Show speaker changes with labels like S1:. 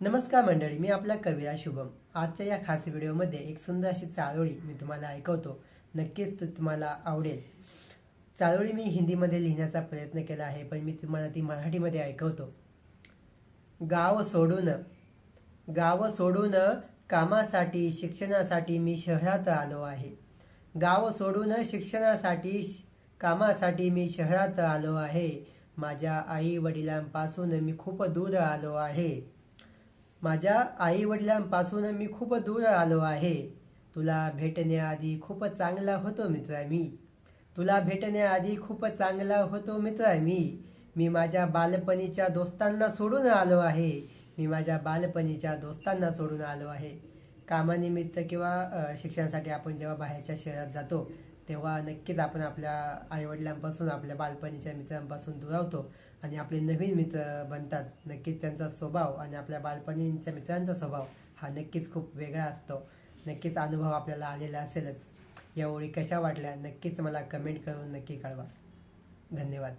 S1: नमस्कार मंडळी मी आपला कविरा शुभम आजच्या या खास व्हिडिओमध्ये एक सुंदर अशी चारोळी मी तुम्हाला ऐकवतो. नक्कीच ती तुम्हाला आवडेल. चारोळी मी हिंदीमध्ये लिहिण्याचा प्रयत्न केला आहे पण मी तुम्हाला ती मराठीमध्ये ऐकवतो. गाव सोडून गाव सोडून कामासाठी शिक्षणासाठी मी शहरात आलो आहे. गाव सोडून शिक्षणासाठी कामासाठी मी शहरात आलो आहे. माझ्या आई वडिलांपासून मी खूप दूर आलो आहे. माझ्या आई वडिलांपासून मी खूप दूर आलो आहे. तुला भेटण्याआधी खूप चांगला होतो मित्र मी. तुला भेटण्याआधी खूप चांगला होतो मित्र मी. मी माझ्या बालपणीच्या दोस्तांना सोडून आलो आहे. मी माझ्या बालपणीच्या दोस्तांना सोडून आलो आहे. कामानिमित्त किंवा शिक्षणासाठी आपण जेव्हा बाहेरच्या शहरात जातो तेव्हा नक्कीच आपण आपल्या आईवडिलांपासून आपल्या बालपणीच्या मित्रांपासून दुरावतो आणि आपले नवीन मित्र बनतात. नक्कीच त्यांचा स्वभाव आणि आपल्या बालपणींच्या मित्रांचा स्वभाव हा नक्कीच खूप वेगळा असतो. नक्कीच अनुभव आपल्याला आलेला असेलच. या ओळी कशा वाटल्या? नक्कीच मला कमेंट करून नक्की कळवा. धन्यवाद.